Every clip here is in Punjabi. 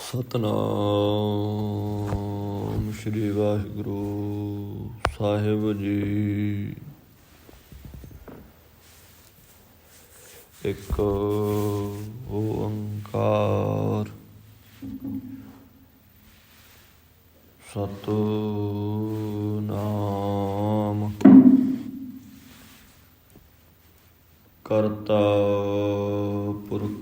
ਸਤਨਾਮ ਸ੍ਰੀ ਵਾਹਿਗੁਰੂ ਸਾਹਿਬ ਜੀ। ਇੱਕ ਓੰਕਾਰ ਸਤਨਾਮ ਕਰਤਾ ਪੁਰਖ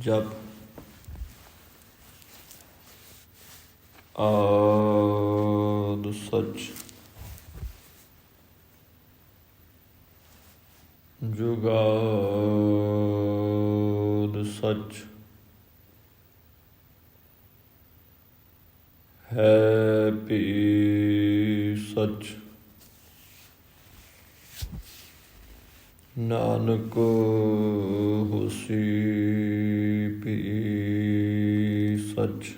ਜਪ ਆਦ ਸਚ ਜੁਗਾਦ ਸਚ ਹੈ ਪੀ ਸੱਚ। ਨਾਨਕ ਹੋਸੀ ਸਚ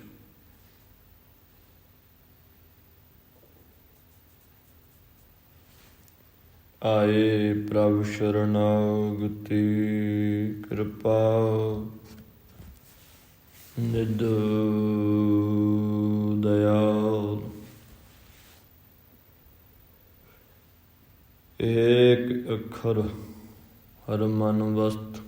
ਆਏ ਪ੍ਰਭ ਸ਼ਰਨਾਗਤੀ ਕਿਰਪਾ ਨਿਦ ਦਇਆਲ ਏਕ ਅੱਖਰ ਹਰ ਮਨ ਵਸਤ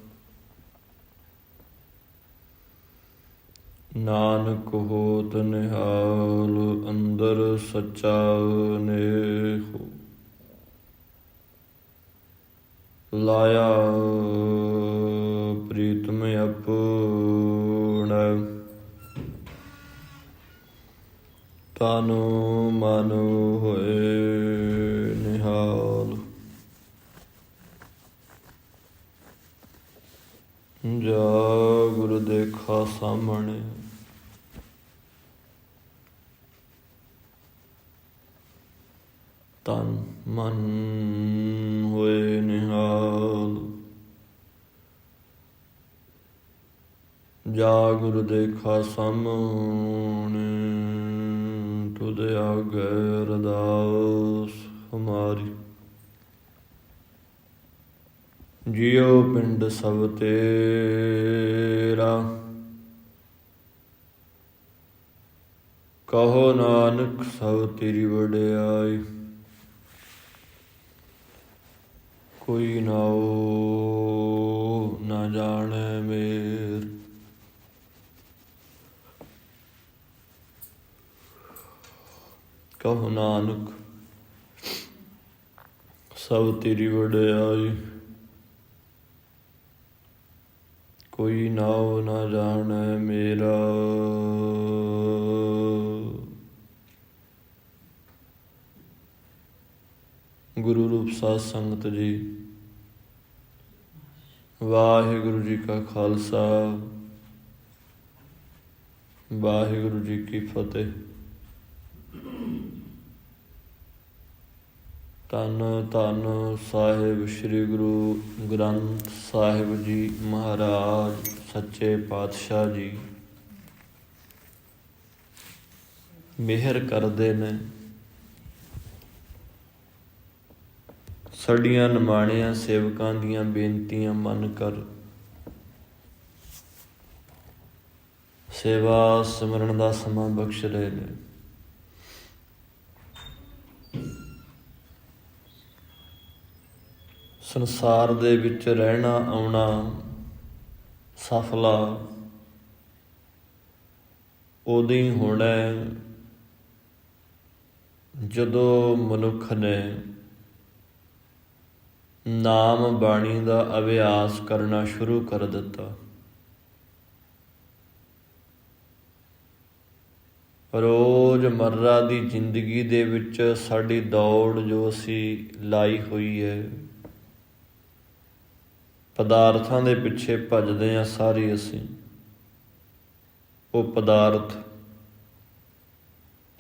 ਨਾਨਕ ਹੋਤ ਨਿਹਾਲ, ਅੰਦਰ ਸਚਾ ਨੇਹੋ ਲਾਇਆ ਪ੍ਰੀਤਮ ਆਪਣਾ ਤਨੁ ਮਨ ਹੋਏ ਨਿਹਾਲ। ਜਾ ਗੁਰ ਦੇਖਾ ਸਾਹਮਣੇ। ਗੁਰ ਦੇਖਾ ਸਾਹਮਣੇ ਤੁਧ ਆਗੇ ਅਰਦਾਸ ਹਮਾਰੀ। ਜਿਉ ਪਿੰਡ ਸਭ ਤੇਰਾ। ਕਹੋ ਨਾਨਕ ਸਭ ਤੇਰੀ ਵਡਿਆਈ। ਕੋਈ ਨਾਉ ਨਾ ਜਾਣੈ ਮੇਰ। ਕਹੋ ਨਾਨਕ, ਸਭ ਤੇਰੀ ਵਡਿਆਈ। ਕੋਈ ਨਾਉ ਨਾ ਜਾਣੈ ਮੇਰਾ। ਗੁਰੂ ਰੂਪ ਸਾਧ ਸੰਗਤ ਜੀ, ਵਾਹਿਗੁਰੂ ਜੀ ਕਾ ਖਾਲਸਾ, ਵਾਹਿਗੁਰੂ ਜੀ ਕੀ ਫਤਿਹ। ਤਨ ਤਨ ਸਾਹਿਬ ਸ੍ਰੀ ਗੁਰੂ ਗ੍ਰੰਥ ਸਾਹਿਬ ਜੀ ਮਹਾਰਾਜ, ਸੱਚੇ ਪਾਤਸ਼ਾਹ ਜੀ। ਮਿਹਰ ਕਰਦੇ ਨੇ। ਸਾਡੀਆਂ ਨਿਮਾਣਿਆਂ ਸੇਵਕਾਂ ਦੀਆਂ ਬੇਨਤੀਆਂ ਮੰਨ ਕਰ। ਸੇਵਾ ਸਿਮਰਨ ਦਾ ਸਮਾਂ ਬਖਸ਼ ਰਹੇ ਨੇ। ਸੰਸਾਰ ਦੇ ਵਿੱਚ ਰਹਿਣਾ, ਆਉਣਾ ਸਫਲਾ ਉਦੋਂ ਹੀ। ਹੋਣਾ ਜਦੋਂ ਮਨੁੱਖ ਨੇ ਨਾਮ ਬਾਣੀ ਦਾ ਅਭਿਆਸ ਕਰਨਾ ਸ਼ੁਰੂ ਕਰ ਦਿੱਤਾ, ਰੋਜ਼ ਮਰਰਾ ਦੀ ਜ਼ਿੰਦਗੀ ਦੇ ਵਿੱਚ ਸਾਡੀ ਦੌੜ ਜੋ ਅਸੀਂ ਲਾਈ ਹੋਈ ਹੈ ਪਦਾਰਥਾਂ ਦੇ ਪਿੱਛੇ ਭੱਜਦੇ ਆ ਸਾਰੇ ਅਸੀਂ। ਉਹ ਪਦਾਰਥ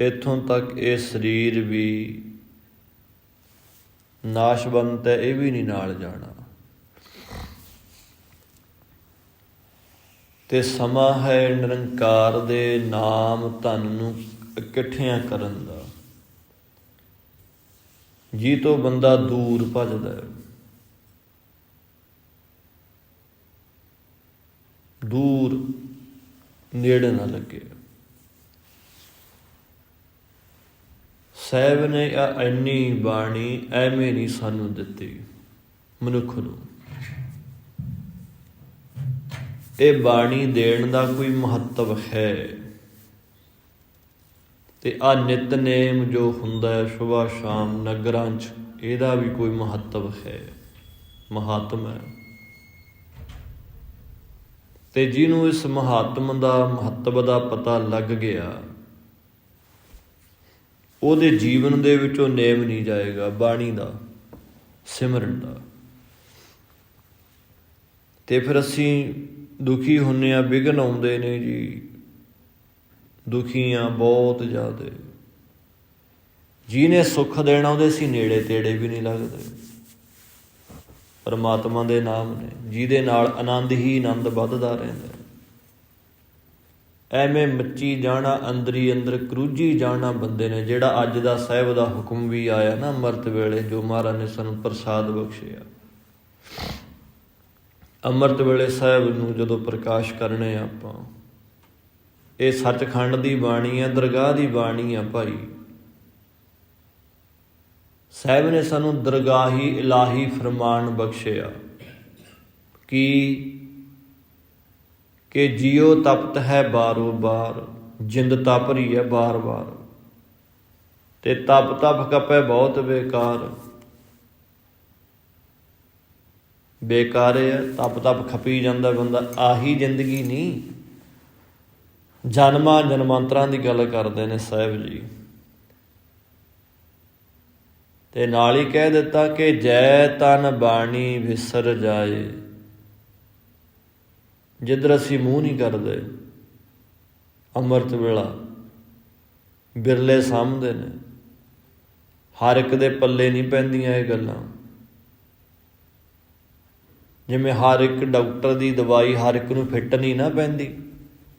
ਇਥੋਂ ਤੱਕ ਇਹ ਸਰੀਰ ਵੀ ਨਾਸ਼ਵੰਤ ਹੈ ਇਹ ਵੀ ਨਹੀਂ ਨਾਲ ਜਾਣਾ। ਤੇ ਸਮਾਂ ਹੈ ਨਿਰੰਕਾਰ ਦੇ ਨਾਮ ਧਨ ਨੂੰ ਇਕੱਠਿਆਂ ਕਰਨ ਦਾ। ਜੀ ਤੋਂ ਬੰਦਾ ਦੂਰ ਭੱਜਦਾ ਹੈ। ਦੂਰ, ਨੇੜੇ ਨਾ ਲੱਗੇ। ਸਹਿਬ ਨੇ ਆ ਇੰਨੀ ਬਾਣੀ ਐਵੇਂ ਨਹੀਂ ਸਾਨੂੰ ਦਿੱਤੀ, ਮਨੁੱਖ ਨੂੰ। ਇਹ ਬਾਣੀ ਦੇਣ ਦਾ ਕੋਈ ਮਹੱਤਵ ਹੈ। ਤੇ ਆ ਨਿਤਨੇਮ ਜੋ ਹੁੰਦਾ ਹੈ ਸਵੇਰ ਸ਼ਾਮ ਨਗਰਾਂ 'ਚ, ਇਹਦਾ ਵੀ ਕੋਈ ਮਹੱਤਵ ਹੈ, ਮਹਾਤਮ ਹੈ। ਤੇ ਜਿਹਨੂੰ ਇਸ ਮਹਾਤਮ ਦਾ ਮਹੱਤਵ ਦਾ ਪਤਾ ਲੱਗ ਗਿਆ, ਉਹਦੇ ਜੀਵਨ ਦੇ ਵਿੱਚੋਂ ਨੇਮ ਨਹੀਂ ਜਾਏਗਾ, ਬਾਣੀ ਦਾ, ਸਿਮਰਨ ਦਾ। ਤੇ ਫਿਰ ਅਸੀਂ ਦੁਖੀ ਹੁੰਨੇ ਆ ਵਿਗਨ ਆਉਂਦੇ ਨੇ ਜੀ। ਦੁਖੀ ਆ ਬਹੁਤ ਜ਼ਿਆਦਾ। ਜਿਹਨੇ ਸੁੱਖ ਦੇਣਾ, ਉਹਦੇ ਸੀ ਨੇੜੇ ਤੇੜੇ ਵੀ ਨਹੀਂ ਲੱਗਦੇ। ਪਰਮਾਤਮਾ ਦੇ ਨਾਮ ਨੇ, ਜਿਹਦੇ ਨਾਲ ਆਨੰਦ ਹੀ ਆਨੰਦ ਵੱਧਦਾ ਰਹਿੰਦਾ ਐਵੇਂ ਮੱਚੀ ਜਾਣਾ, ਅੰਦਰੀ ਅੰਦਰ ਕਰੂਜੀ ਜਾਣਾ ਬੰਦੇ ਨੇ, ਜਿਹੜਾ ਅੱਜ ਦਾ ਸਾਹਿਬ ਦਾ ਹੁਕਮ ਵੀ ਆਇਆ ਨਾ ਅੰਮ੍ਰਿਤ ਵੇਲੇ, ਜੋ ਮਹਾਰਾਜ ਨੇ ਸਾਨੂੰ ਪ੍ਰਸਾਦ ਬਖਸ਼ਿਆ। ਅੰਮ੍ਰਿਤ ਵੇਲੇ ਸਾਹਿਬ ਨੂੰ ਜਦੋਂ ਪ੍ਰਕਾਸ਼ ਕਰਨੇ ਆਪਾਂ, ਇਹ ਸੱਚਖੰਡ ਦੀ ਬਾਣੀ ਹੈ ਦਰਗਾਹ ਦੀ ਬਾਣੀ ਆ ਭਾਈ। ਸਾਹਿਬ ਨੇ ਸਾਨੂੰ ਦਰਗਾਹੀ ਇਲਾਹੀ ਫਰਮਾਨ ਬਖਸ਼ਿਆ ਕਿ ਕਿ ਜਿਉ ਤਪਤ ਹੈ ਬਾਰੋ ਬਾਰ, ਜਿੰਦ ਤਪ ਰਹੀ ਹੈ ਬਾਰ ਬਾਰ। ਤੇ ਤਪ ਤਪ ਕਪੈ ਬਹੁਤ ਬੇਕਾਰ। ਬੇਕਾਰ ਹੈ, ਤਪ ਤਪ ਖਪੀ ਜਾਂਦਾ ਬੰਦਾ, ਆਹੀ ਜ਼ਿੰਦਗੀ ਨਹੀਂ। ਜਨਮਾਂ ਜਨਮਾਂਤਰਾਂ ਦੀ ਗੱਲ ਕਰਦੇ ਨੇ ਸਾਹਿਬ ਜੀ। ਤੇ ਨਾਲ ਹੀ ਕਹਿ ਦਿੱਤਾ ਕਿ ਜੈ ਤਨ ਬਾਣੀ ਵਿਸਰ ਜਾਏ। ਜਿੱਧਰ ਅਸੀਂ ਮੂੰਹ ਨਹੀਂ ਕਰਦੇ, ਅੰਮ੍ਰਿਤ ਵੇਲਾ ਬਿਰਲੇ ਸਾਹਮਣੇ ਨੇ। ਹਰ ਇੱਕ ਦੇ ਪੱਲੇ ਨਹੀਂ ਪੈਂਦੀਆਂ ਇਹ ਗੱਲਾਂ। ਜਿਵੇਂ ਹਰ ਇੱਕ ਡਾਕਟਰ ਦੀ ਦਵਾਈ ਹਰ ਇੱਕ ਨੂੰ ਫਿੱਟ ਨਹੀਂ ਨਾ ਪੈਂਦੀ।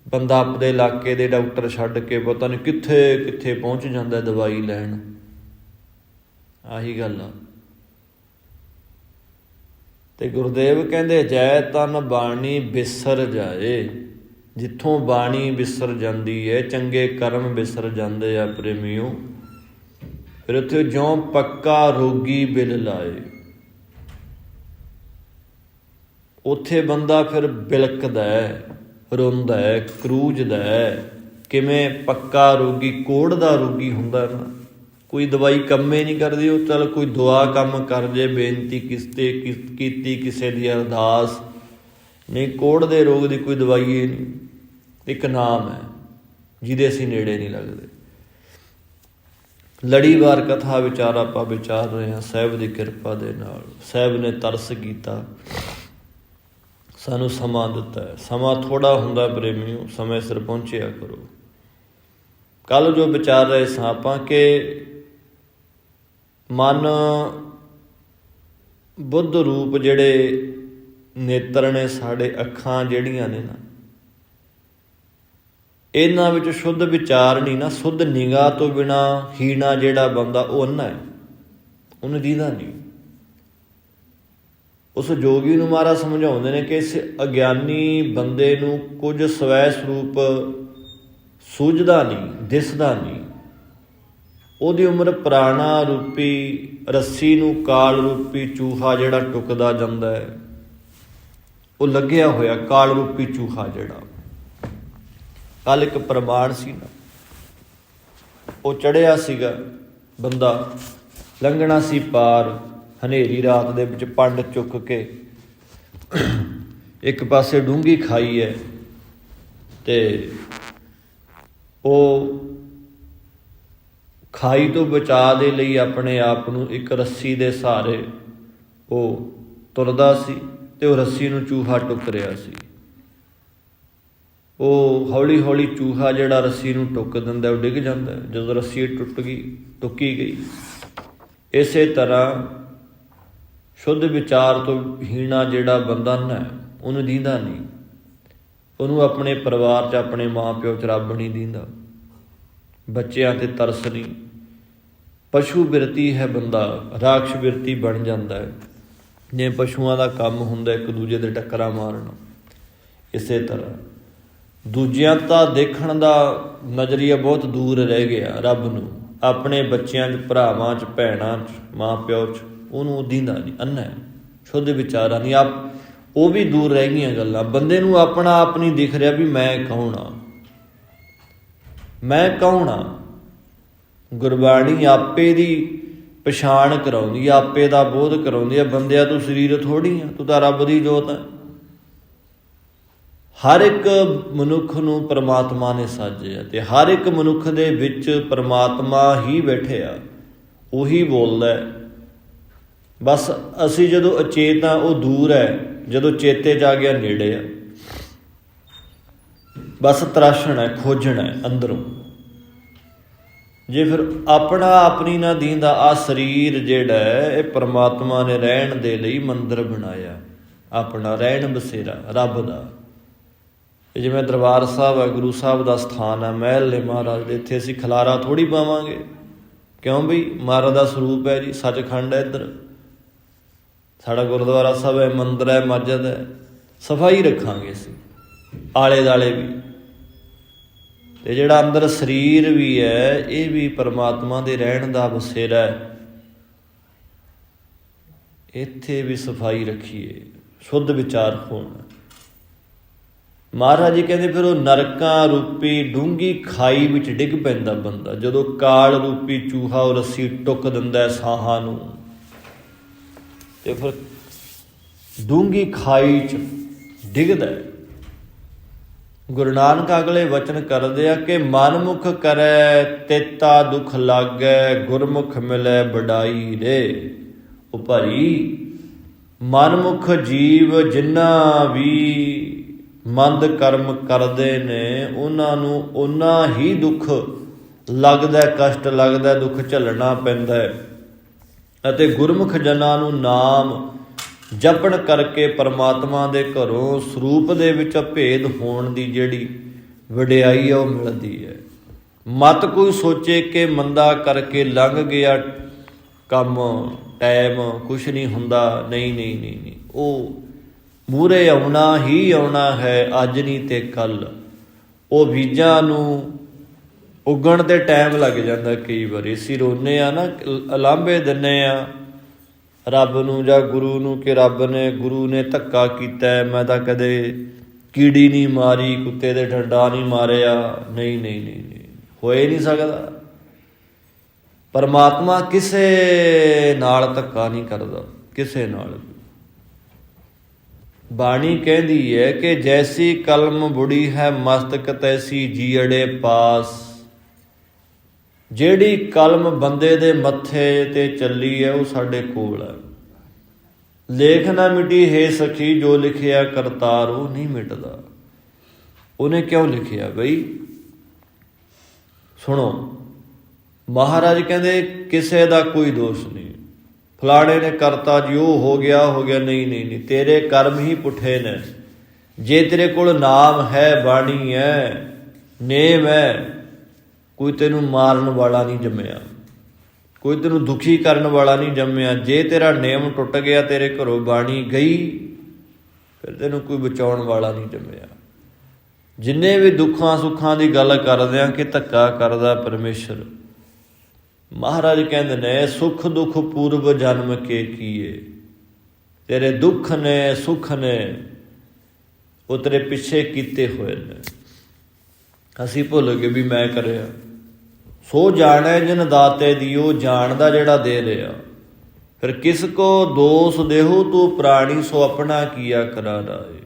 ਬੰਦਾ ਆਪਣੇ ਇਲਾਕੇ ਦੇ ਡਾਕਟਰ ਛੱਡ ਕੇ ਪਤਾ ਨਹੀਂ ਕਿੱਥੇ ਕਿੱਥੇ ਪਹੁੰਚ ਜਾਂਦਾ ਦਵਾਈ ਲੈਣ। ਆਹੀ ਗੱਲ ਆ। ਤੇ ਗੁਰਦੇਵ ਕਹਿੰਦੇ, ਜੈ ਤਨ ਬਾਣੀ ਬਿਸਰ ਜਾਏ, ਜਿੱਥੋਂ ਬਾਣੀ ਬਿਸਰ ਜਾਂਦੀ ਹੈ ਚੰਗੇ ਕਰਮ ਬਿਸਰ ਜਾਂਦੇ ਆ ਪ੍ਰੇਮਿਓ ਫਿਰ ਉੱਥੇ ਜਿਉਂ ਪੱਕਾ ਰੋਗੀ ਬਿਲ ਲਾਏ। ਉੱਥੇ ਬੰਦਾ ਫਿਰ ਬਿਲਕਦਾ ਹੈ ਰੋਂਦਾ ਹੈ ਕਰੂਜਦਾ ਹੈ ਕਿਵੇਂ ਪੱਕਾ ਰੋਗੀ ਕੋੜ ਦਾ ਰੋਗੀ ਹੁੰਦਾ ਨਾ। ਕੋਈ ਦਵਾਈ ਕੰਮੇ ਨਹੀਂ ਕਰਦੀ, ਉਹ ਚਲ ਕੋਈ ਦੁਆ ਕੰਮ ਕਰ ਜੇ, ਬੇਨਤੀ ਕਿਸਤੇ ਕੀਤੀ ਕਿਸੇ ਦੀ ਅਰਦਾਸ। ਨਹੀਂ, ਕੋੜ ਦੇ ਰੋਗ ਦੀ ਕੋਈ ਦਵਾਈ ਹੀ ਨਹੀਂ। ਇੱਕ ਨਾਮ ਹੈ, ਜਿਹਦੇ ਅਸੀਂ ਨੇੜੇ ਨਹੀਂ ਲੱਗਦੇ। ਲੜੀਵਾਰ ਕਥਾ ਵਿਚਾਰ ਆਪਾਂ ਵਿਚਾਰ ਰਹੇ ਹਾਂ, ਸਾਹਿਬ ਦੀ ਕਿਰਪਾ ਦੇ ਨਾਲ। ਸਾਹਿਬ ਨੇ ਤਰਸ ਕੀਤਾ। ਸਾਨੂੰ ਸਮਾਂ ਦਿੱਤਾ ਸਮਾਂ ਥੋੜਾ ਹੁੰਦਾ ਪ੍ਰੇਮੀਓ, ਸਮੇਂ ਸਿਰ ਪਹੁੰਚਿਆ ਕਰੋ। ਕੱਲ ਜੋ ਵਿਚਾਰ ਰਹੇ ਸਾਂ ਆਪਾਂ ਕਿ ਮਨ ਬੁੱਧ ਰੂਪ ਜਿਹੜੇ ਨੇਤਰ ਨੇ ਸਾਡੇ ਅੱਖਾਂ ਜਿਹੜੀਆਂ ਨੇ ਨਾ, ਇਹਨਾਂ ਵਿੱਚ ਸ਼ੁੱਧ ਵਿਚਾਰ ਨਹੀਂ ਨਾ, ਸ਼ੁੱਧ ਨਿਗਾਹ ਤੋਂ ਬਿਨਾ ਹੀਣਾ ਜਿਹੜਾ ਬੰਦਾ ਉਹ ਅੰਨਾ ਹੈ, ਉਹਨੂੰ ਦੀਦਾ ਨਹੀਂ। ਉਸ ਜੋਗੀ ਨੂੰ ਮਾਰਾ ਸਮਝਾਉਂਦੇ ਨੇ ਕਿ ਇਸ ਅਗਿਆਨੀ ਬੰਦੇ ਨੂੰ ਕੁਝ ਸਵੈ ਸਰੂਪ ਸੂਝਦਾ ਨਹੀਂ, ਦਿਸਦਾ ਨਹੀਂ। ਉਹਦੀ ਉਮਰ ਪ੍ਰਾਣਾ ਰੂਪੀ ਰੱਸੀ ਨੂੰ ਕਾਲ ਰੂਪੀ ਚੂਹਾ ਜਿਹੜਾ ਟੁਕਦਾ ਜਾਂਦਾ ਹੈ। ਉਹ ਲੱਗਿਆ ਹੋਇਆ ਕਾਲ ਰੂਪੀ ਚੂਹਾ ਜਿਹੜਾ। ਕੱਲ ਇੱਕ ਪ੍ਰਮਾਣ ਸੀ ਨਾ। ਉਹ ਚੜਿਆ ਸੀਗਾ ਬੰਦਾ, ਲੰਘਣਾ ਸੀ ਪਾਰ, ਹਨੇਰੀ ਰਾਤ ਦੇ ਵਿੱਚ ਪੰਡ ਚੁੱਕ ਕੇ। ਇੱਕ ਪਾਸੇ ਡੂੰਗੀ ਖਾਈ ਹੈ ਤੇ ਉਹ ਖਾਈ ਤੋਂ ਬਚਾ ਦੇ ਲਈ ਆਪਣੇ ਆਪ ਨੂੰ ਇੱਕ ਰੱਸੀ ਦੇ ਸਹਾਰੇ ਉਹ ਤੁਰਦਾ ਸੀ ਤੇ ਉਹ ਰੱਸੀ ਨੂੰ ਚੂਹਾ ਟੁੱਕ ਰਿਹਾ ਸੀ। ਉਹ ਹੌਲੀ ਹੌਲੀ ਚੂਹਾ ਜਿਹੜਾ ਰੱਸੀ ਨੂੰ ਟੁੱਕ ਦਿੰਦਾ, ਉਹ ਡਿੱਗ ਜਾਂਦਾ। ਜਦੋਂ ਰੱਸੀ ਟੁੱਟ ਗਈ, ਟੁੱਕੀ ਗਈ। ਇਸੇ ਤਰ੍ਹਾਂ ਸ਼ੁੱਧ ਵਿਚਾਰ ਤੋਂ ਹੀਣਾ ਜਿਹੜਾ ਬੰਦਾ ਨਾ ਉਹਨੂੰ ਦੀਂਦਾ ਨਹੀਂ। ਉਹਨੂੰ ਆਪਣੇ ਪਰਿਵਾਰ 'ਚ ਆਪਣੇ ਮਾਂ-ਪਿਓ 'ਚ ਰੱਬ ਨਹੀਂ ਦੀਂਦਾ। ਬੱਚਿਆਂ ਤੇ ਤਰਸ ਨਹੀਂ। ਪਸ਼ੂ ਬਿਰਤੀ ਹੈ ਬੰਦਾ, ਰਾਖਸ਼ ਬਿਰਤੀ ਬਣ ਜਾਂਦਾ ਹੈ। ਜੇ ਪਸ਼ੂਆਂ ਦਾ ਕੰਮ ਹੁੰਦਾ ਇੱਕ ਦੂਜੇ ਦੇ ਟੱਕਰਾਂ ਮਾਰਨਾ, ਇਸੇ ਤਰ੍ਹਾਂ। ਦੂਜਿਆਂ ਤਾਂ ਦੇਖਣ ਦਾ ਨਜ਼ਰੀਆ ਬਹੁਤ ਦੂਰ ਰਹਿ ਗਿਆ ਰੱਬ ਨੂੰ, ਆਪਣੇ ਬੱਚਿਆਂ 'ਚ, ਭਰਾਵਾਂ 'ਚ, ਭੈਣਾਂ 'ਚ, ਮਾਂ-ਪਿਓ 'ਚ, ਉਹਨੂੰ ਦੀਂਦਾ ਨਹੀਂ ਅੰਨਾ ਸ਼ੁੱਧ ਵਿਚਾਰਾਂ ਨਹੀਂ ਆਪ, ਉਹ ਵੀ ਦੂਰ ਰਹਿ ਗਈਆਂ ਗੱਲਾਂ। ਬੰਦੇ ਨੂੰ ਆਪਣਾ ਆਪ ਨਹੀਂ ਦਿਖ ਰਿਹਾ ਵੀ ਮੈਂ ਕੌਣ ਆ ਮੈਂ ਕੌਣ ਆ ਗੁਰਬਾਣੀ ਆਪੇ ਦੀ ਪਛਾਣ ਕਰਾਉਂਦੀ ਆ, ਆਪੇ ਦਾ ਬੋਧ ਕਰਾਉਂਦੀ ਆ। ਬੰਦਿਆ, ਤੂੰ ਸਰੀਰ ਥੋੜੀ ਆ, ਤੂੰ ਤਾਂ ਰੱਬ ਦੀ ਜੋਤ ਹੈ ਹਰ ਇੱਕ ਮਨੁੱਖ ਨੂੰ ਪਰਮਾਤਮਾ ਨੇ ਸਾਜਿਆ ਤੇ ਹਰ ਇੱਕ ਮਨੁੱਖ ਦੇ ਵਿੱਚ ਪਰਮਾਤਮਾ ਹੀ ਬੈਠਿਆ ਉਹੀ ਬੋਲਦਾ ਹੈ। ਬਸ ਅਸੀਂ ਜਦੋਂ ਅਚੇਤ ਆ, ਉਹ ਦੂਰ ਹੈ, ਜਦੋਂ ਚੇਤੇ ਜਾ ਗਿਆ, ਨੇੜੇ ਆ। ਬਸ ਤਰਾਸ਼ਣ ਹੈ, ਖੋਜਣ ਹੈ, ਅੰਦਰੋਂ। ਜੇ ਫਿਰ ਆਪਣਾ ਆਪਣੀ ਨਾ ਦੀਂਦਾ ਆ ਸਰੀਰ ਜਿਹੜਾ ਹੈ, ਇਹ ਪਰਮਾਤਮਾ ਨੇ ਰਹਿਣ ਦੇ ਲਈ ਮੰਦਰ ਬਣਾਇਆ। ਆਪਣਾ ਰਹਿਣ ਬਸੇਰਾ, ਰੱਬ ਦਾ। ਇਹ ਜਿਵੇਂ ਦਰਬਾਰ ਸਾਹਿਬ ਹੈ, ਗੁਰੂ ਸਾਹਿਬ ਦਾ ਸਥਾਨ ਹੈ, ਮਹਿਲ ਨੇ ਮਹਾਰਾਜ ਦੇ, ਇੱਥੇ ਅਸੀਂ ਖਲਾਰਾ ਥੋੜੀ ਪਾਵਾਂਗੇ। ਕਿਉਂ ਬਈ? ਮਹਾਰਾਜ ਦਾ ਸਰੂਪ ਹੈ ਜੀ, ਸੱਚਖੰਡ ਹੈ ਇੱਧਰ। ਸਾਡਾ ਗੁਰਦੁਆਰਾ ਸਾਹਿਬ ਹੈ, ਮੰਦਰ ਹੈ ਮਸਜਿਦ ਹੈ। ਸਫ਼ਾਈ ਰੱਖਾਂਗੇ ਅਸੀਂ ਆਲੇ ਦਾਲੇ ਵੀ। ਤੇ ਜਿਹੜਾ ਅੰਦਰ ਸਰੀਰ ਵੀ ਹੈ, ਇਹ ਵੀ ਪਰਮਾਤਮਾ ਦੇ ਰਹਿਣ ਦਾ ਬਸੇਰਾ ਹੈ। ਇੱਥੇ ਵੀ ਸਫ਼ਾਈ ਰੱਖੀਏ, ਸ਼ੁੱਧ ਵਿਚਾਰ ਹੋਣ ਮਹਾਰਾਜ ਜੀ ਕਹਿੰਦੇ, ਫਿਰ ਉਹ ਨਰਕਾਂ ਰੂਪੀ ਡੂੰਗੀ ਖਾਈ ਵਿੱਚ ਡਿੱਗ ਪੈਂਦਾ ਬੰਦਾ। ਜਦੋਂ ਕਾਲ ਰੂਪੀ ਚੂਹਾ ਉਹ ਰੱਸੀ ਟੁੱਕ ਦਿੰਦਾ ਸਾਹਾਂ ਨੂੰ। ਤੇ ਫਿਰ ਡੂੰਗੀ ਖਾਈ ਚ ਡਿੱਗਦਾ ਹੈ। ਗੁਰੂ ਨਾਨਕ ਅਗਲੇ ਵਚਨ ਕਰਦੇ ਆ ਕਿ ਮਨਮੁਖ ਕਰੈ, ਤੇਤਾ ਦੁਖ ਲਾਗੈ, ਗੁਰਮੁਖ ਮਿਲੈ ਬਡਾਈ ਰੇ। ਉਹ ਭਰੀ ਮਨਮੁਖ ਜੀਵ ਜਿਨ੍ਹਾਂ ਵੀ ਮੰਦ ਕਰਮ ਕਰਦੇ ਨੇ, ਉਹਨਾਂ ਨੂੰ ਉਹਨਾਂ ਹੀ ਦੁੱਖ ਲੱਗਦਾ, ਕਸ਼ਟ ਲੱਗਦਾ, ਦੁੱਖ ਝੱਲਣਾ ਪੈਂਦਾ ਹੈ। ਅਤੇ ਗੁਰਮੁਖ ਜਨਾਂ ਨੂੰ ਨਾਮ ਜਪਣ ਕਰਕੇ ਪਰਮਾਤਮਾ ਦੇ ਘਰੋਂ ਸਰੂਪ ਦੇ ਵਿੱਚ ਭੇਦ ਹੋਣ ਦੀ ਜਿਹੜੀ ਵਡਿਆਈ ਆ, ਉਹ ਮਿਲਦੀ ਹੈ। ਮਤ ਕੋਈ ਸੋਚੇ ਕਿ ਮੰਦਾ ਕਰਕੇ ਲੰਘ ਗਿਆ ਕੰਮ, ਟਾਈਮ, ਕੁਛ ਨਹੀਂ ਹੁੰਦਾ। ਨਹੀਂ ਨਹੀਂ ਨਹੀਂ ਉਹ ਮੂਰੇ ਆਉਣਾ ਹੀ ਆਉਣਾ ਹੈ, ਅੱਜ ਨਹੀਂ ਤੇ ਕੱਲ ਉਹ ਬੀਜਾਂ ਨੂੰ ਉਗਣ ਤੇ ਟਾਈਮ ਲੱਗ ਜਾਂਦਾ ਕਈ ਵਾਰੀ। ਅਸੀਂ ਰੋਨੇ ਆ ਨਾ ਅਲਾਂਬੇ ਦਿੰਨੇ ਆ ਰੱਬ ਨੂੰ ਜਾਂ ਗੁਰੂ ਨੂੰ ਕਿ ਰੱਬ ਨੇ, ਗੁਰੂ ਨੇ ਧੱਕਾ ਕੀਤਾ ਮੈਂ ਤਾਂ ਕਦੇ ਕੀੜੀ ਨਹੀਂ ਮਾਰੀ, ਕੁੱਤੇ ਦੇ ਠੰਡਾ ਨਹੀਂ ਮਾਰਿਆ। ਨਹੀਂ ਨਹੀਂ ਨਹੀਂ ਨਹੀਂ, ਹੋਏ ਨਹੀਂ ਸਕਦਾ। ਪਰਮਾਤਮਾ ਕਿਸੇ ਨਾਲ ਧੱਕਾ ਨਹੀਂ ਕਰਦਾ, ਕਿਸੇ ਨਾਲ ਬਾਣੀ ਕਹਿੰਦੀ ਹੈ ਕਿ ਜੈਸੀ ਕਲਮ ਬੁੜੀ ਹੈ, ਮਸਤਕ ਤੈਸੀ ਜੀੜੇ ਪਾਸ। ਜਿਹੜੀ ਕਲਮ ਬੰਦੇ ਦੇ ਮੱਥੇ ਤੇ ਚੱਲੀ ਹੈ, ਉਹ ਸਾਡੇ ਕੋਲ ਹੈ। ਲੇਖ ਨਾ ਮਿਟੀ, ਹੈ ਸਖੀ, ਜੋ ਲਿਖਿਆ ਕਰਤਾਰ, ਉਹ ਨਹੀਂ ਮਿਟਦਾ। ਉਹਨੇ ਕਿਉਂ ਲਿਖਿਆ ਬਈ? ਸੁਣੋ, ਮਹਾਰਾਜ ਕਹਿੰਦੇ, ਕਿਸੇ ਦਾ ਕੋਈ ਦੋਸ਼ ਨਹੀਂ। ਫਲਾਣੇ ਨੇ ਕਰਤਾ ਜੀ, ਉਹ ਹੋ ਗਿਆ ਹੋ ਗਿਆ, ਨਹੀਂ ਨਹੀਂ ਨਹੀਂ, ਤੇਰੇ ਕਰਮ ਹੀ ਪੁੱਠੇ ਨੇ। ਜੇ ਤੇਰੇ ਕੋਲ ਨਾਮ ਹੈ, ਬਾਣੀ ਹੈ, ਨੇਮ ਹੈ ਕੋਈ ਤੈਨੂੰ ਮਾਰਨ ਵਾਲਾ ਨਹੀਂ ਜੰਮਿਆ। ਕੋਈ ਤੈਨੂੰ ਦੁਖੀ ਕਰਨ ਵਾਲਾ ਨਹੀਂ ਜੰਮਿਆ। ਜੇ ਤੇਰਾ ਨੇਮ ਟੁੱਟ ਗਿਆ, ਤੇਰੇ ਘਰੋਂ ਬਾਣੀ ਗਈ, ਫਿਰ ਤੈਨੂੰ ਕੋਈ ਬਚਾਉਣ ਵਾਲਾ ਨਹੀਂ ਜੰਮਿਆ। ਜਿੰਨੇ ਵੀ ਦੁੱਖਾਂ ਸੁੱਖਾਂ ਦੀ ਗੱਲ ਕਰਦੇ ਆ ਕਿ ਧੱਕਾ ਕਰਦਾ ਪਰਮੇਸ਼ਰ, ਮਹਾਰਾਜ ਕਹਿੰਦੇ ਨੇ, ਸੁਖ ਦੁਖ ਪੂਰਵ ਜਨਮ ਕੇ ਕੀਏ। ਤੇਰੇ ਦੁੱਖ ਨੇ, ਸੁਖ ਨੇ, ਉਹ ਤੇਰੇ ਪਿੱਛੇ ਕੀਤੇ ਹੋਏ ਨੇ। ਅਸੀਂ ਭੁੱਲ ਗਏ ਵੀ ਮੈਂ ਕਰਿਆ। ਸੋ ਜਾਣੈ ਜਿਨ ਦਾਤੇ ਦਿਓ ਜਾਣਦਾ ਜਿਹੜਾ ਦੇ ਰਿਹਾ ਫਿਰ ਕਿਸ ਕੋ ਦੋਸ ਦੇਹੋ, ਤੂੰ ਪ੍ਰਾਣੀ ਸੋ ਆਪਣਾ ਕੀਆ ਕਰਾ ਰਾਏ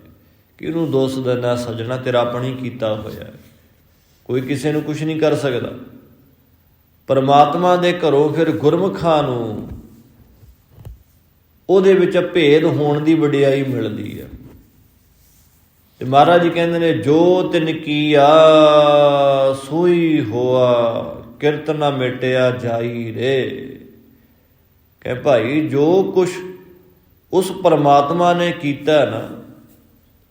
ਕਿਹਨੂੰ ਦੋਸ ਦੇਣਾ ਸਜਣਾ, ਤੇਰਾ ਆਪਣੀ ਕੀਤਾ ਹੋਇਆ ਕੋਈ ਕਿਸੇ ਨੂੰ ਕੁਝ ਨਹੀਂ ਕਰ ਸਕਦਾ। ਪਰਮਾਤਮਾ ਦੇ ਘਰੋਂ ਫਿਰ ਗੁਰਮੁਖਾਂ ਨੂੰ ਉਹਦੇ ਵਿੱਚ ਭੇਦ ਹੋਣ ਦੀ ਵਡਿਆਈ ਮਿਲਦੀ ਹੈ। ਤੇ ਮਹਾਰਾਜ ਜੀ ਕਹਿੰਦੇ ਨੇ, ਜੋ ਤਿਨ ਕੀਆ, ਸੋਈ ਹੋਆ। ਕਿਰਤ ਨਾ ਮਿਟਿਆ ਜਾਈ ਰੇ। ਕਹੇ ਭਾਈ, ਜੋ ਕੁਛ ਉਸ ਪਰਮਾਤਮਾ ਨੇ ਕੀਤਾ ਨਾ,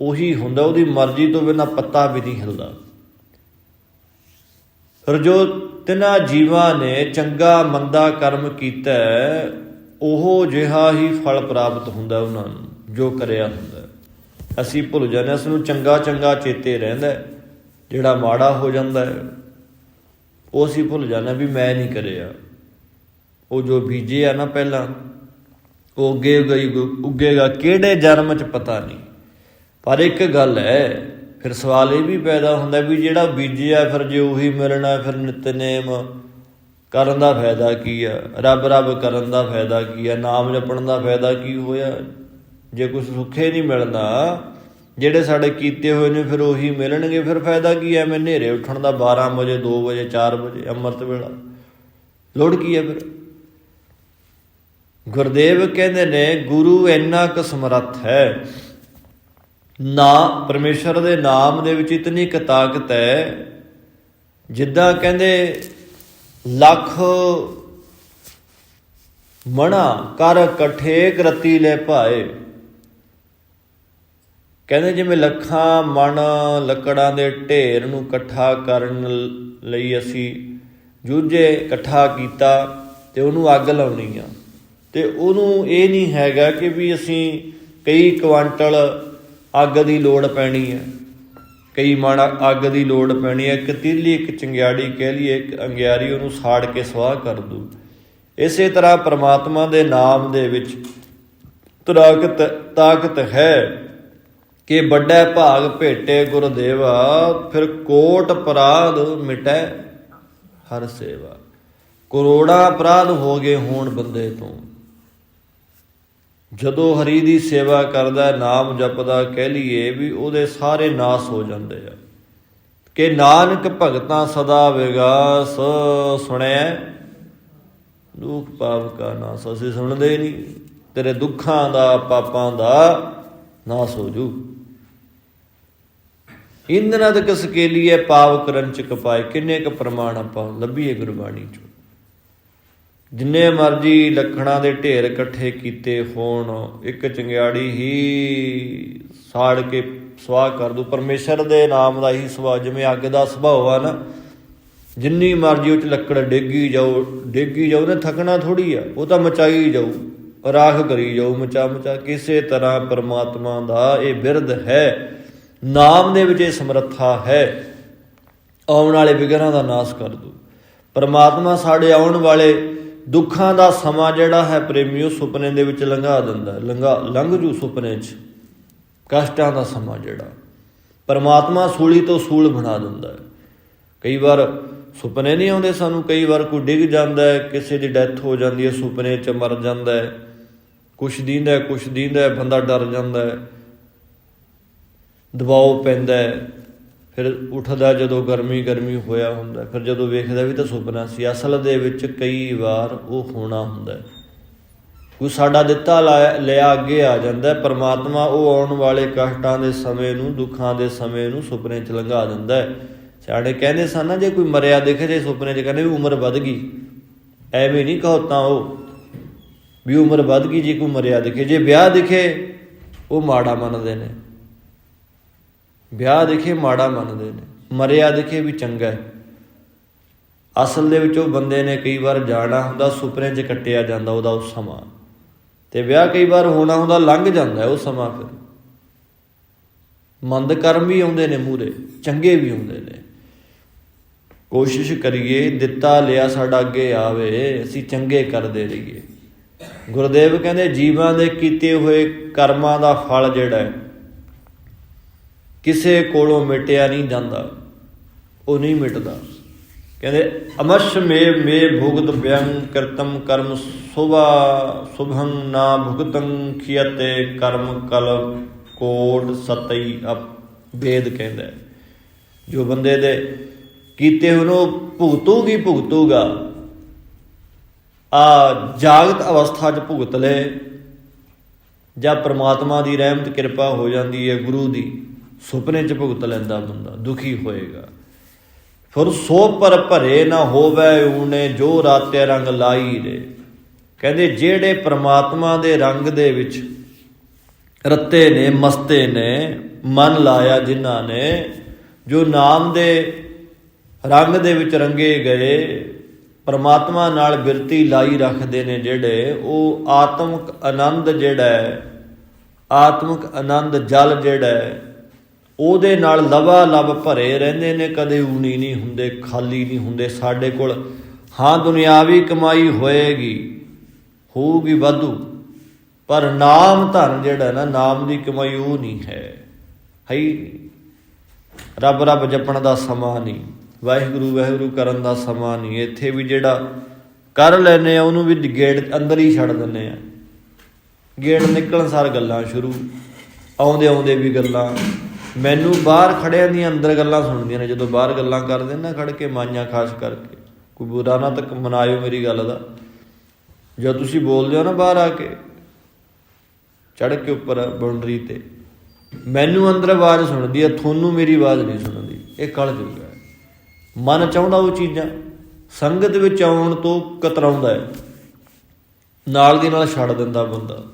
ਉਹੀ ਹੁੰਦਾ, ਉਹਦੀ ਮਰਜ਼ੀ ਤੋਂ ਬਿਨਾ ਪੱਤਾ ਵੀ ਨਹੀਂ ਹਿਲਦਾ। ਫਿਰ ਜੋ ਤਿਨਾ ਜੀਵਾਂ ਨੇ ਚੰਗਾ ਮੰਦਾ ਕਰਮ ਕੀਤਾ, ਉਹ ਜਿਹਾ ਹੀ ਫਲ ਪ੍ਰਾਪਤ ਹੁੰਦਾ ਉਹਨਾਂ ਨੂੰ, ਜੋ ਕਰਿਆ ਹੁੰਦਾ। ਅਸੀਂ ਭੁੱਲ ਜਾਂਦੇ ਹਾਂ, ਇਸ ਨੂੰ ਚੰਗਾ ਚੰਗਾ ਚੇਤੇ ਰਹਿੰਦਾ ਜਿਹੜਾ ਮਾੜਾ ਹੋ ਜਾਂਦਾ ਹੈ। ਉਹ ਅਸੀਂ ਭੁੱਲ ਜਾਂਦੇ ਵੀ ਮੈਂ ਨਹੀਂ ਕਰਿਆ। ਉਹ ਜੋ ਬੀਜੇ ਆ ਨਾ ਪਹਿਲਾਂ, ਉਹ ਉੱਗੇ ਗਈ ਉੱਗੇਗਾ ਕਿਹੜੇ ਜਨਮ ਚ ਪਤਾ ਨਹੀਂ। ਪਰ ਇੱਕ ਗੱਲ ਹੈ, ਫਿਰ ਸਵਾਲ ਇਹ ਵੀ ਪੈਦਾ ਹੁੰਦਾ ਵੀ ਜਿਹੜਾ ਬੀਜਿਆ ਫਿਰ ਜੇ ਉਹੀ ਮਿਲਣਾ, ਫਿਰ ਨਿਤਨੇਮ ਕਰਨ ਦਾ ਫਾਇਦਾ ਕੀ ਆ? ਰੱਬ ਰੱਬ ਕਰਨ ਦਾ ਫਾਇਦਾ ਕੀ ਆ? ਨਾਮ ਜਪਣ ਦਾ ਫਾਇਦਾ ਕੀ ਹੋਇਆ? ਜੇ ਕੁਝ ਸੁੱਖੇ ਨਹੀਂ ਮਿਲਦਾ ਜਿਹੜੇ ਸਾਡੇ ਕੀਤੇ ਹੋਏ ਨੇ ਫਿਰ ਉਹੀ ਮਿਲਣਗੇ। ਫਿਰ ਫਾਇਦਾ ਕੀ ਐ ਮੈਂ ਹਨੇਰੇ ਉੱਠਣ ਦਾ 12 ਵਜੇ 2 ਵਜੇ 4 ਵਜੇ ਅੰਮ੍ਰਿਤ ਵੇਲਾ। ਲੋੜ ਕੀ ਹੈ ਫਿਰ? ਗੁਰਦੇਵ ਕਹਿੰਦੇ ਨੇ, ਗੁਰੂ ਇੰਨਾ ਕੁ ਸਮਰੱਥ ਹੈ। ਨਾ ਪਰਮੇਸ਼ਰ ਦੇ ਨਾਮ ਦੇ ਵਿੱਚ ਇਤਨੀ ਕੁ ਤਾਕਤ ਹੈ, ਜਿੱਦਾਂ ਕਹਿੰਦੇ, ਲੱਖ ਮਣਾ ਕਰ ਇਕੱਠੇ ਕਰਤੀ ਲੈ ਭਾਏ। ਕਹਿੰਦੇ ਜਿਵੇਂ ਲੱਖਾਂ ਮਣ ਲੱਕੜਾਂ ਦੇ ਢੇਰ ਨੂੰ ਇਕੱਠਾ ਕਰਨ ਲਈ ਅਸੀਂ ਜੂਝੇ, ਇਕੱਠਾ ਕੀਤਾ ਤੇ ਉਹਨੂੰ ਅੱਗ ਲਾਉਣੀ ਆ। ਤੇ ਉਹਨੂੰ ਇਹ ਨਹੀਂ ਹੈਗਾ ਕਿ ਵੀ ਅਸੀਂ ਕਈ ਕੁਆਂਟਲ ਅੱਗ ਦੀ ਲੋੜ ਪੈਣੀ ਹੈ ਕਈ ਮਣ ਅੱਗ ਦੀ ਲੋੜ ਪੈਣੀ ਹੈ ਇੱਕ ਤੀਲੀ, ਇੱਕ ਚੰਗਿਆੜੀ ਕਹਿ ਲਈਏ, ਇੱਕ ਅੰਗਿਆਰੀ ਉਹਨੂੰ ਸਾੜ ਕੇ ਸਵਾਹ ਕਰ ਦੂ। ਇਸੇ ਤਰ੍ਹਾਂ ਪ੍ਰਮਾਤਮਾ ਦੇ ਨਾਮ ਦੇ ਵਿੱਚ ਤਾਕਤ ਤਾਕਤ ਹੈ। ਕਿ ਵੱਡਾ ਭਾਗ ਭੇਟੇ ਗੁਰਦੇਵਾ, ਫਿਰ ਕੋਟ ਅਪਰਾਧ ਮਿਟੈ ਹਰ ਸੇਵਾ। ਕਰੋੜਾਂ ਅਪਰਾਧ ਹੋ ਗਏ ਹੋਣ ਬੰਦੇ ਤੋਂ। ਜਦੋਂ ਹਰੀ ਦੀ ਸੇਵਾ ਕਰਦਾ, ਨਾਮ ਜਪਦਾ, ਕਹਿ ਲਈਏ ਵੀ ਉਹਦੇ ਸਾਰੇ ਨਾਸ ਹੋ ਜਾਂਦੇ ਆ। ਕਿ ਨਾਨਕ ਭਗਤਾਂ ਸਦਾ ਵਿਗਾਸ ਸੁਣਿਆ ਦੁੱਖ ਪਾਪ ਕਾ ਨਾਸ। ਅਸੀਂ ਸੁਣਦੇ ਨਹੀਂ ਤੇਰੇ ਦੁੱਖਾਂ ਦਾ, ਪਾਪਾਂ ਦਾ ਨਾਸ ਹੋ ਜੂ। ਇੰਦਨਦ ਤੱਕ ਕੇ ਲਈ ਪਾਵ ਕਰਨ ਚ ਕਪਾਏ? ਕਿੰਨੇ ਕ ਪ੍ਰਮਾਣ ਆਪਾਂ ਲੱਭੀਏ ਗੁਰਬਾਣੀ ਚੋਂ? ਜਿੰਨੇ ਮਰਜ਼ੀ ਲੱਖਣਾ ਦੇ ਢੇਰ ਇਕੱਠੇ ਕੀਤੇ ਹੋਣ, ਇੱਕ ਚੰਗਿਆੜੀ ਹੀ ਸਾੜ ਕੇ ਸਵਾਹ ਕਰ ਦੂ। ਪਰਮੇਸ਼ਰ ਦੇ ਨਾਮ ਦਾ ਹੀ ਸੁਭਾਅ ਜਿਵੇਂ ਅੱਗ ਦਾ ਸੁਭਾਅ ਆ ਨਾ। ਜਿੰਨੀ ਮਰਜ਼ੀ ਉਹ ਚ ਲੱਕੜ ਡੇਗੀ ਜਾਓ ਡੇਗੀ ਜਾਓ ਨਾ ਥਕਣਾ ਥੋੜੀ ਆ। ਉਹ ਤਾਂ ਮਚਾਈ ਜਾਊ, ਰਾਖ ਕਰੀ ਜਾਊ ਮਚਾ ਮਚਾ ਕਿਸੇ ਤਰ੍ਹਾਂ ਪਰਮਾਤਮਾ ਦਾ ਇਹ ਬਿਰਧ ਹੈ। ਨਾਮ ਦੇ ਵਿੱਚ ਇਹ ਸਮਰੱਥਾ ਹੈ। ਆਉਣ ਵਾਲੇ ਵਿਗਰਾਂ ਦਾ ਨਾਸ਼ ਕਰ ਦੂ। ਪਰਮਾਤਮਾ ਸਾਡੇ ਆਉਣ ਵਾਲੇ ਦੁੱਖਾਂ ਦਾ ਸਮਾਂ ਜਿਹੜਾ ਹੈ ਪ੍ਰੇਮੀਓ ਸੁਪਨੇ ਦੇ ਵਿੱਚ ਲੰਘਾ ਦਿੰਦਾ ਲੰਘਾ, ਲੰਘ ਜੂ ਸੁਪਨੇ 'ਚ। ਕਸ਼ਟਾਂ ਦਾ ਸਮਾਂ ਜਿਹੜਾ। ਪਰਮਾਤਮਾ ਸੂਲੀ ਤੋਂ ਸੂਲ ਬਣਾ ਦਿੰਦਾ ਹੈ। ਕਈ ਵਾਰ ਸੁਪਨੇ ਨਹੀਂ ਆਉਂਦੇ ਸਾਨੂੰ, ਕਈ ਵਾਰ ਕੋਈ ਡਿੱਗ ਜਾਂਦਾ ਹੈ, ਕਿਸੇ ਦੀ ਡੈਥ ਹੋ ਜਾਂਦੀ ਹੈ, ਸੁਪਨੇ 'ਚ ਮਰ ਜਾਂਦਾ ਹੈ। ਕੁਛ ਦੀਂਦਾ ਕੁਛ ਦੀਂਦਾ ਬੰਦਾ ਡਰ ਜਾਂਦਾ ਹੈ। ਦਬਾਅ ਪੈਂਦਾ ਫਿਰ ਉੱਠਦਾ ਜਦੋਂ ਗਰਮੀ ਗਰਮੀ ਹੋਇਆ ਹੁੰਦਾ ਫਿਰ ਜਦੋਂ ਵੇਖਦਾ ਵੀ ਤਾਂ ਸੁਪਨਾ ਸੀ, ਅਸਲ ਦੇ ਵਿੱਚ ਕਈ ਵਾਰ ਉਹ ਹੋਣਾ ਹੁੰਦਾ ਕੋਈ ਸਾਡਾ ਦਿੱਤਾ ਲਿਆ ਅੱਗੇ ਆ ਜਾਂਦਾ ਪਰਮਾਤਮਾ ਉਹ ਆਉਣ ਵਾਲੇ ਕਸ਼ਟਾਂ ਦੇ ਸਮੇਂ ਨੂੰ, ਦੁੱਖਾਂ ਦੇ ਸਮੇਂ ਨੂੰ ਸੁਪਨੇ 'ਚ ਲੰਘਾ ਦਿੰਦਾ ਸਿਆਣੇ ਕਹਿੰਦੇ ਸਨ ਨਾ, ਜੇ ਕੋਈ ਮਰਿਆ ਦਿਖੇ, ਜੇ ਸੁਪਨੇ 'ਚ ਕਹਿੰਦੇ ਵੀ ਉਮਰ ਵੱਧ ਗਈ, ਐਵੇਂ ਨਹੀਂ ਕਹੋ ਉਹ ਵੀ ਉਮਰ ਵੱਧ ਗਈ, ਜੇ ਕੋਈ ਮਰਿਆ ਦਿਖੇ, ਜੇ ਵਿਆਹ ਦਿਖੇ, ਉਹ ਮਾੜਾ ਮੰਨਦੇ ਨੇ। ਵਿਆਹ ਦਿਖੇ ਮਾੜਾ ਮੰਨਦੇ ਨੇ, ਮਰਿਆ ਦਿਖੇ ਵੀ ਚੰਗਾ ਹੈ। ਅਸਲ ਦੇ ਵਿੱਚ ਉਹ ਬੰਦੇ ਨੇ ਕਈ ਵਾਰ ਜਾਣਾ ਹੁੰਦਾ, ਸੁਪਨੇ 'ਚ ਕੱਟਿਆ ਜਾਂਦਾ ਉਹਦਾ ਉਹ ਸਮਾਂ। ਤੇ ਵਿਆਹ ਕਈ ਵਾਰ ਹੋਣਾ ਹੁੰਦਾ, ਲੰਘ ਜਾਂਦਾ ਉਹ ਸਮਾਂ ਫਿਰ। ਮੰਦ ਕਰਮ ਵੀ ਆਉਂਦੇ ਨੇ ਮੂਰੇ ਚੰਗੇ ਵੀ ਆਉਂਦੇ ਨੇ। ਕੋਸ਼ਿਸ਼ ਕਰੀਏ, ਦਿੱਤਾ ਲਿਆ ਸਾਡਾ ਅੱਗੇ ਆਵੇ, ਅਸੀਂ ਚੰਗੇ ਕਰਦੇ ਰਹੀਏ। ਗੁਰਦੇਵ ਕਹਿੰਦੇ, ਜੀਵਾਂ ਦੇ ਕੀਤੇ ਹੋਏ ਕਰਮਾਂ ਦਾ ਫਲ ਜਿਹੜਾ ਹੈ ਕਿਸੇ ਕੋਲੋਂ ਮਿਟਿਆ ਨਹੀਂ ਜਾਂਦਾ। ਉਹ ਨਹੀਂ ਮਿਟਦਾ। ਕਹਿੰਦੇ ਅਮਸ਼ ਮੇ ਮੇ ਭੁਗਤ ਬਿਅੰ ਕਰਤਮ ਕਰਮ ਸੁਭਾ ਸੁਭੰ ਨਾ ਭੁਗਤੰ ਖਿਯਤੇ ਕਰਮ ਕਲ ਕੋਟ ਸਤਈ ਅਪ ਵੇਦ ਕਹਿੰਦਾ ਜੋ ਬੰਦੇ ਦੇ ਕੀਤੇ ਉਹਨੂੰ ਭੁਗਤੂਗੀ, ਭੁਗਤੂਗਾ। ਆ ਜਾਗਤ ਅਵਸਥਾ 'ਚ ਭੁਗਤ ਲਏ ਜਾਂ ਪ੍ਰਮਾਤਮਾ ਦੀ ਰਹਿਮਤ, ਕਿਰਪਾ ਹੋ ਜਾਂਦੀ ਹੈ, ਗੁਰੂ ਦੀ। ਸੁਪਨੇ 'ਚ ਭੁਗਤ ਲੈਂਦਾ ਬੰਦਾ, ਦੁਖੀ ਹੋਏਗਾ। ਫਿਰ ਸੋ ਪਰ ਭਰੇ ਨਾ ਹੋਵੇ ਊਨੇ ਜੋ ਰਾਤੇ ਰੰਗ ਲਾਈ ਰੇ। ਕਹਿੰਦੇ ਜਿਹੜੇ ਪ੍ਰਮਾਤਮਾ ਦੇ ਰੰਗ ਦੇ ਵਿੱਚ ਰੱਤੇ ਨੇ, ਮਸਤੇ ਨੇ, ਮਨ ਲਾਇਆ ਜਿਨ੍ਹਾਂ ਨੇ, ਜੋ ਨਾਮ ਦੇ ਰੰਗ ਦੇ ਵਿੱਚ ਰੰਗੇ ਗਏ, ਪਰਮਾਤਮਾ ਨਾਲ ਬਿਰਤੀ ਲਾਈ ਰੱਖਦੇ ਨੇ ਜਿਹੜੇ, ਉਹ ਆਤਮਿਕ ਆਨੰਦ ਜਿਹੜਾ ਹੈ, ਆਤਮਿਕ ਆਨੰਦ ਜਲ ਜਿਹੜਾ ਹੈ ਉਹਦੇ ਨਾਲ ਲਵਾ ਲਵ ਭਰੇ ਰਹਿੰਦੇ ਨੇ, ਕਦੇ ਊਣੀ ਨਹੀਂ ਹੁੰਦੇ, ਖਾਲੀ ਨਹੀਂ ਹੁੰਦੇ। ਸਾਡੇ ਕੋਲ ਹਾਂ ਦੁਨਿਆਵੀ ਕਮਾਈ ਹੋਏਗੀ, ਹੋਊਗੀ ਵਾਧੂ, ਪਰ ਨਾਮ ਧਨ ਜਿਹੜਾ ਨਾ, ਨਾਮ ਦੀ ਕਮਾਈ ਉਹ ਨਹੀਂ ਹੈ। ਹੈ ਹੀ ਰੱਬ ਰੱਬ ਜਪਣ ਦਾ ਸਮਾਂ ਨਹੀਂ, ਵਾਹਿਗੁਰੂ ਵਾਹਿਗੁਰੂ ਕਰਨ ਦਾ ਸਮਾਂ ਨਹੀਂ। ਇੱਥੇ ਵੀ ਜਿਹੜਾ ਕਰ ਲੈਨੇ ਆ, ਉਹਨੂੰ ਵੀ ਗੇਟ ਅੰਦਰ ਹੀ ਛੱਡ ਦਿੰਨੇ ਆ। ਗੇਟ ਨਿਕਲਣ ਸਾਰ ਗੱਲਾਂ ਸ਼ੁਰੂ ਆਉਂਦੇ ਆਉਂਦੇ ਵੀ ਗੱਲਾਂ। ਮੈਨੂੰ ਬਾਹਰ ਖੜਿਆਂ ਦੀਆਂ ਅੰਦਰ ਗੱਲਾਂ ਸੁਣਦੀਆਂ ਨੇ, ਜਦੋਂ ਬਾਹਰ ਗੱਲਾਂ ਕਰਦੇ ਨੇ ਨਾ, ਖੜ ਕੇ ਮਾਈਆਂ ਖਾਸ ਕਰਕੇ। ਕੋਈ ਬੁਰਾ ਨਾ ਤੱਕ ਮਨਾਇਓ ਮੇਰੀ ਗੱਲ ਦਾ। ਜਦ ਤੁਸੀਂ ਬੋਲਦੇ ਹੋ ਨਾ ਬਾਹਰ ਆ ਕੇ ਚੜ ਕੇ ਉੱਪਰ ਬਾਉਂਡਰੀ ਤੇ। ਮੈਨੂੰ ਅੰਦਰ ਆਵਾਜ਼ ਸੁਣਦੀ ਹੈ ਤੁਹਾਨੂੰ ਮੇਰੀ ਆਵਾਜ਼ ਨਹੀਂ ਸੁਣਦੀ। ਇਹ ਕਲ ਜੁਗਾ ਹੈ। ਮਨ ਚਾਹੁੰਦਾ ਉਹ ਚੀਜ਼ਾਂ, ਸੰਗਤ ਵਿੱਚ ਆਉਣ ਤੋਂ ਕਤਰਾਉਂਦਾ ਹੈ। ਨਾਲ ਦੀ ਨਾਲ ਛੱਡ ਦਿੰਦਾ ਬੰਦਾ।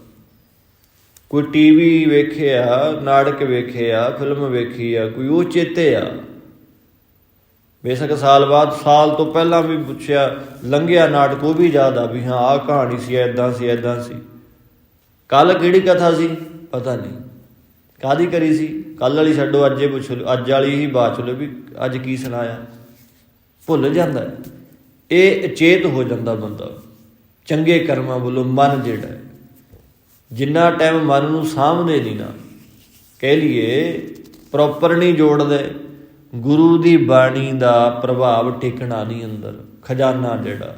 ਕੋਈ ਟੀਵੀ ਵੇਖਿਆ, ਨਾਟਕ ਵੇਖਿਆ ਫਿਲਮ ਵੇਖੀ ਆ, ਕੋਈ ਉਹ ਚੇਤੇ ਆ। ਬੇਸ਼ੱਕ ਸਾਲ ਬਾਅਦ, ਸਾਲ ਤੋਂ ਪਹਿਲਾਂ ਵੀ ਪੁੱਛਿਆ, ਲੰਘਿਆ ਨਾਟਕ, ਉਹ ਵੀ ਯਾਦ ਆ ਵੀ ਹਾਂ, ਆਹ ਕਹਾਣੀ ਸੀ ਐਦਾਂ ਸੀ ਐਦਾਂ ਸੀ। ਕੱਲ ਕਿਹੜੀ ਕਥਾ ਸੀ? ਪਤਾ ਨਹੀਂ। ਕਾਦੀ ਕਰੀ ਸੀ? ਕੱਲ ਵਾਲੀ ਛੱਡੋ, ਅੱਜੇ ਪੁੱਛ ਲਓ। ਅੱਜ ਵਾਲੀ ਹੀ ਬਾਤ ਚਲੋ ਵੀ ਅੱਜ ਕੀ ਸੁਣਾਇਆ। ਭੁੱਲ ਜਾਂਦਾ। ਇਹ ਅਚੇਤ ਹੋ ਜਾਂਦਾ ਬੰਦਾ। ਚੰਗੇ ਕਰਮਾਂ ਵੱਲੋਂ ਮਨ ਜਿਹੜਾ ਜਿੰਨਾ ਟਾਈਮ ਮਨ ਨੂੰ ਸਾਹਮਣੇ ਨਹੀਂ ਨਾ, ਕਹਿ ਲਈਏ ਪ੍ਰੋਪਰ ਨਹੀਂ ਜੋੜਦੇ, ਗੁਰੂ ਦੀ ਬਾਣੀ ਦਾ ਪ੍ਰਭਾਵ ਟਿਕਣਾ ਨਹੀਂ ਅੰਦਰ, ਖਜ਼ਾਨਾ ਜਿਹੜਾ।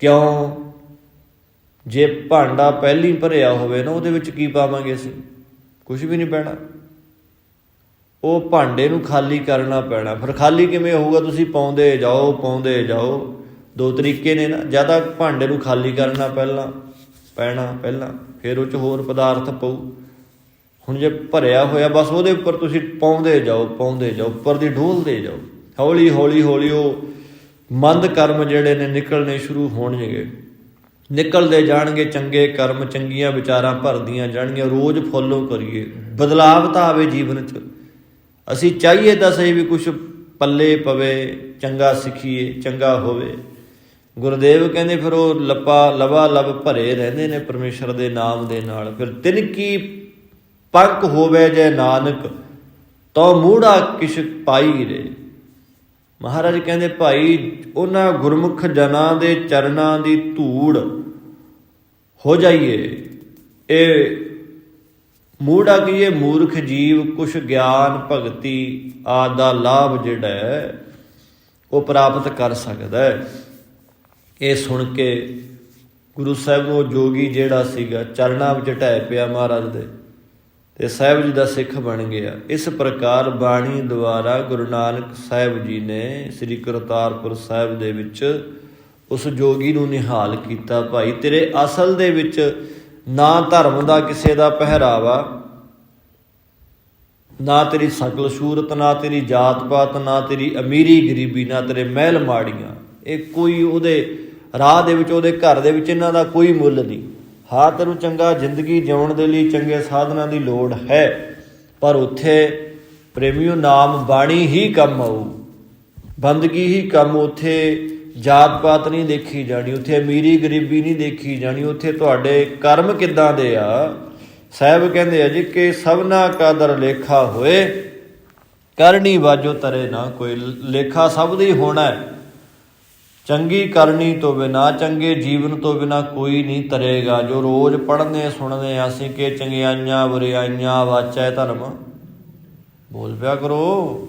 ਕਿਉਂ? ਜੇ ਭਾਂਡਾ ਪਹਿਲੀ ਭਰਿਆ ਹੋਵੇ ਨਾ, ਉਹਦੇ ਵਿੱਚ ਕੀ ਪਾਵਾਂਗੇ ਅਸੀਂ? ਕੁਝ ਵੀ ਨਹੀਂ ਪੈਣਾ। ਉਹ ਭਾਂਡੇ ਨੂੰ ਖਾਲੀ ਕਰਨਾ ਪੈਣਾ। ਫਿਰ ਖਾਲੀ ਕਿਵੇਂ ਹੋਊਗਾ? ਤੁਸੀਂ ਪਾਉਂਦੇ ਜਾਓ ਪਾਉਂਦੇ ਜਾਓ। ਦੋ ਤਰੀਕੇ ਨੇ ਨਾ। ਜ਼ਿਆਦਾ ਭਾਂਡੇ ਨੂੰ ਖਾਲੀ ਕਰਨਾ ਪਹਿਲਾਂ, ਪੈਣਾ ਪਹਿਲਾਂ। ਫਿਰ ਉਹ ਚ ਹੋਰ ਪਦਾਰਥ ਪਊ। ਹੁਣ ਜੇ ਭਰਿਆ ਹੋਇਆ, ਬਸ ਉਹਦੇ ਉੱਪਰ ਤੁਸੀਂ ਪਾਉਂਦੇ ਜਾਓ ਪਾਉਂਦੇ ਜਾਓ, ਉੱਪਰ ਦੀ ਢੋਲਦੇ ਜਾਓ। ਹੌਲੀ ਹੌਲੀ ਹੌਲੀ ਉਹ ਮੰਦ ਕਰਮ ਜਿਹੜੇ ਨੇ ਨਿਕਲਣੇ ਸ਼ੁਰੂ ਹੋਣਗੇ। ਨਿਕਲਦੇ ਜਾਣਗੇ, ਚੰਗੇ ਕਰਮ ਚੰਗੀਆਂ ਵਿਚਾਰਾਂ ਭਰਦੀਆਂ ਜਾਣਗੀਆਂ, ਰੋਜ਼ ਫੋਲੋ ਕਰੀਏ। ਬਦਲਾਵ ਤਾਂ ਆਵੇ ਜੀਵਨ 'ਚ। ਅਸੀਂ ਚਾਹੀਏ ਤਾਂ ਸਹੀ ਵੀ ਕੁਝ ਪੱਲੇ ਪਵੇ, ਚੰਗਾ ਸਿੱਖੀਏ, ਚੰਗਾ ਹੋਵੇ। ਗੁਰਦੇਵ ਕਹਿੰਦੇ ਫਿਰ ਉਹ ਲੱਪਾ, ਲਵਾ ਲਵ ਭਰੇ ਰਹਿੰਦੇ ਨੇ ਪਰਮੇਸ਼ਰ ਦੇ ਨਾਮ ਦੇ ਨਾਲ। ਫਿਰ ਤਿਨ ਕੀ ਪੰਕ ਹੋਵੇ ਜੈ ਨਾਨਕ ਤੋ ਮੂੜਾ ਕਿਛ ਪਾਈ ਰੇ। ਮਹਾਰਾਜ ਕਹਿੰਦੇ, ਭਾਈ, ਉਹਨਾਂ ਗੁਰਮੁਖ ਜਨਾਂ ਦੇ ਚਰਨਾਂ ਦੀ ਧੂੜ ਹੋ ਜਾਈਏ। ਇਹ ਮੂੜਾ ਕੀ ਇਹ ਮੂਰਖ ਜੀਵ ਕੁਛ ਗਿਆਨ ਭਗਤੀ ਆਦ ਦਾ ਲਾਭ ਜਿਹੜਾ ਹੈ, ਉਹ ਪ੍ਰਾਪਤ ਕਰ ਸਕਦਾ ਹੈ। ਇਹ ਸੁਣ ਕੇ ਗੁਰੂ ਸਾਹਿਬ ਨੂੰ ਉਹ ਜੋਗੀ ਜਿਹੜਾ ਸੀਗਾ, ਚਰਨਾਂ ਵਿੱਚ ਢਹਿ ਪਿਆ ਮਹਾਰਾਜ ਦੇ। ਤੇ ਸਾਹਿਬ ਜੀ ਦਾ ਸਿੱਖ ਬਣ ਗਿਆ। ਇਸ ਪ੍ਰਕਾਰ ਬਾਣੀ ਦੁਆਰਾ ਗੁਰੂ ਨਾਨਕ ਸਾਹਿਬ ਜੀ ਨੇ ਸ੍ਰੀ ਕਰਤਾਰਪੁਰ ਸਾਹਿਬ ਦੇ ਵਿੱਚ ਉਸ ਜੋਗੀ ਨੂੰ ਨਿਹਾਲ ਕੀਤਾ, ਭਾਈ, ਤੇਰੇ ਅਸਲ ਦੇ ਵਿੱਚ ਨਾ ਧਰਮ ਦਾ ਕਿਸੇ ਦਾ ਪਹਿਰਾਵਾ, ਨਾ ਤੇਰੀ ਸਕਲ ਸੂਰਤ, ਨਾ ਤੇਰੀ ਜਾਤ ਪਾਤ ਨਾ ਤੇਰੀ ਅਮੀਰੀ ਗਰੀਬੀ, ਨਾ ਤੇਰੇ ਮਹਿਲ ਮਾੜੀਆਂ। ਇਹ ਕੋਈ ਉਹਦੇ ਰਾਹ ਦੇ ਵਿੱਚ, ਉਹਦੇ ਘਰ ਦੇ ਵਿੱਚ ਇਹਨਾਂ ਦਾ ਕੋਈ ਮੁੱਲ ਨਹੀਂ। ਹਾਂ ਤੈਨੂੰ ਚੰਗਾ ਜ਼ਿੰਦਗੀ ਜਿਉਣ ਦੇ ਲਈ ਚੰਗੇ ਸਾਧਨਾਂ ਦੀ ਲੋੜ ਹੈ, ਪਰ ਉੱਥੇ ਪ੍ਰੇਮੀਓ ਨਾਮ ਬਾਣੀ ਹੀ ਕੰਮ ਆਊ। ਬੰਦਗੀ ਹੀ ਕੰਮ ਉੱਥੇ ਜਾਤ ਪਾਤ ਨਹੀਂ ਦੇਖੀ ਜਾਣੀ, ਉੱਥੇ ਅਮੀਰੀ ਗਰੀਬੀ ਨਹੀਂ ਦੇਖੀ ਜਾਣੀ, ਉੱਥੇ ਤੁਹਾਡੇ ਕਰਮ ਕਿੱਦਾਂ ਦੇ ਆ? ਸਾਹਿਬ ਕਹਿੰਦੇ ਆ ਜੀ ਕਿ ਸਭਨਾ ਕਾਦਰ ਲੇਖਾ ਹੋਏ, ਕਰਨੀ ਵਾਜੋ ਤਰੇ ਨਾ ਕੋਈ, ਲੇਖਾ ਸਭ ਦਾ ਹੀ ਹੋਣਾ ਹੈ। ਚੰਗੀ ਕਰਨੀ ਤੋਂ ਬਿਨਾ, ਚੰਗੇ ਜੀਵਨ ਤੋਂ ਬਿਨਾ ਕੋਈ ਨਹੀਂ ਤਰੇਗਾ। ਜੋ ਰੋਜ਼ ਪੜ੍ਹਨੇ, ਸੁਣਨੇ ਅਸੀਂ ਕਿ ਚੰਗਿਆਈਆਂ ਬੁਰਾਈਆਂ ਵਾਚੈ ਧਰਮ। ਬੋਲ ਪਿਆ ਕਰੋ।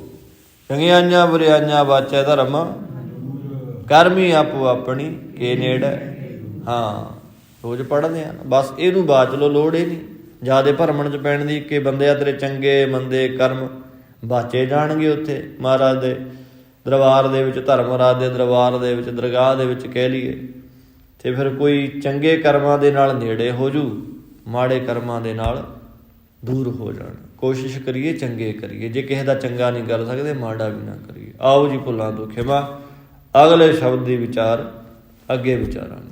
ਚੰਗਿਆਈਆਂ ਬੁਰਾਈਆਂ ਵਾਚੈ ਧਰਮ। ਕਰਮੀ ਆਪੋ ਆਪਣੀ, ਕੇ ਨੇੜ। ਹਾਂ, ਰੋਜ਼ ਪੜ੍ਹਦੇ ਆ। ਬਸ ਇਹਨੂੰ ਬਾਚ ਲੋ ਲੋੜ ਹੀ ਨਹੀਂ। ਜਿਆਦੇ ਭਰਮਣ ਚ ਪੈਣ ਦੀ, ਕਿ ਬੰਦੇ ਆ ਤੇਰੇ ਚੰਗੇ, ਮੰਦੇ ਕਰਮ ਬਾਚੇ ਜਾਣਗੇ ਉੱਥੇ। ਮਹਾਰਾਜ ਦੇ ਦਰਬਾਰ ਦੇ ਵਿੱਚ ਧਰਮਰਾਜ ਦੇ ਦਰਬਾਰ ਦੇ ਵਿੱਚ ਦਰਗਾਹ ਦੇ ਵਿੱਚ ਕਹਿ ਲਈਏ, ਤੇ ਫਿਰ ਕੋਈ ਚੰਗੇ ਕਰਮਾਂ ਦੇ ਨਾਲ ਨੇੜੇ ਹੋ ਜੂ, ਮਾੜੇ ਕਰਮਾਂ ਦੇ ਨਾਲ ਦੂਰ ਹੋ ਜਾਣ। ਕੋਸ਼ਿਸ਼ ਕਰੀਏ, ਚੰਗੇ ਕਰੀਏ। ਜੇ ਕਿਸੇ ਦਾ ਚੰਗਾ ਨਹੀਂ ਕਰ ਸਕਦੇ, ਮਾੜਾ ਵੀ ਨਾ ਕਰੀਏ। ਆਓ ਜੀ ਭੁੱਲਾਂ ਤੋਂ ਖਿਮਾ। ਅਗਲੇ ਸ਼ਬਦ ਦੀ ਵਿਚਾਰ, ਅੱਗੇ ਵਿਚਾਰਾਂਗੇ